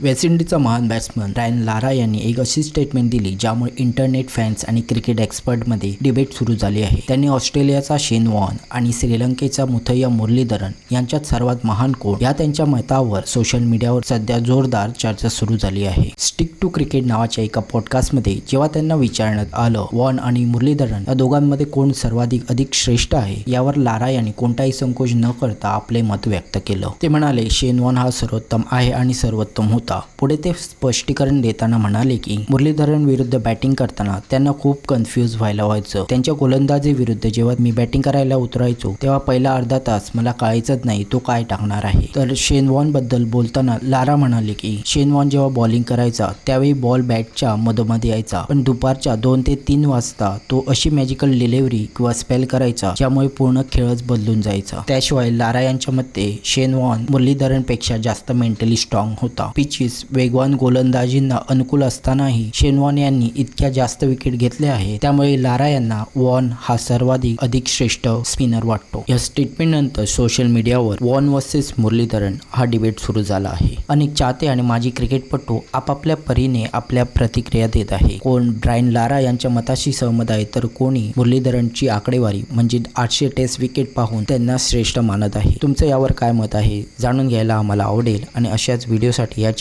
Waste इंडिजचा महान batsman रायन Lara यांनी एक अशी स्टेटमेंट दिली ज्यामुळे इंटरनेट फॅन्स आणि क्रिकेट एक्सपर्टमध्ये डिबेट सुरू झाली आहे. त्यांनी ऑस्ट्रेलियाचा शेन वॉन आणि श्रीलंकेचा मुथय्या मुरलीधरन यांच्यात सर्वात महान कोण? या त्यांच्या मतावर सोशल मीडियावर सध्या जोरदार चर्चा सुरू झाली आहे. स्टिक टू क्रिकेट नावाच्या एका पॉडकास्टमध्ये जेव्हा त्यांना विचारण्यात आलं वॉन आणि मुरलीधरन या दोघांमध्ये कोण सर्वाधिक अधिक श्रेष्ठ आहे यावर लारा यांनी कोणताही संकोच न करता आपले मत व्यक्त केलं. ते म्हणाले शेन वॉन हा सर्वोत्तम आहे आणि सर्वोत्तम होता. पुढे ते स्पष्टीकरण देताना म्हणाले की मुरलीधरन विरुद्ध बॅटिंग करताना त्यांना खूप कन्फ्यूज व्हायला व्हायचं. त्यांच्या गोलंदाजी विरुद्ध जेव्हा मी बॅटिंग करायला उतरायचो तेव्हा पहिला अर्धा तास मला कळायचंच नाही तो काय टाकणार आहे. तर शेन वॉनबद्दल बोलताना लारा म्हणाले की शेन वॉन जेव्हा बॉलिंग करायचा त्यावेळी बॉल बॅटच्या मधोमध यायचा. पण दुपारच्या दोन ते तीन वाजता तो अशी मॅजिकल डिलिव्हरी किंवा स्पेल करायचा ज्यामुळे पूर्ण खेळच बदलून जायचा. त्याशिवाय लारा यांच्या मते शेन वॉन मुरलीधरनपेक्षा जास्त मेंटली स्ट्रॉंग होता. पिचीस वेगवान गोलंदाजींना अनुकूल असतानाही शेनवॉन यांनी इतक्या जास्त विकेट घेतले आहे. त्यामुळे लारा यांना वॉन हा सर्वाधिक अधिक श्रेष्ठ स्पिनर वाटतो. या स्टेटमेंट नंतर सोशल मीडियावर वॉन वर्सेस मुरलीधरन हा डिबेट सुरू झाला आहे. अनेक चाहते आणि माजी क्रिकेटपटू आपापल्या परीने आपल्या प्रतिक्रिया देत आहे. कोण ब्रायन लारा यांच्या मताशी सहमत आहे तर कोणी मुरलीधरनची आकडेवारी म्हणजे आठशे टेस्ट विकेट पाहून त्यांना श्रेष्ठ मानत आहे. तुमचं यावर काय मत आहे? जाणून घ्यायला आम्हाला आवडेल आणि अशाच व्हिडिओसाठी या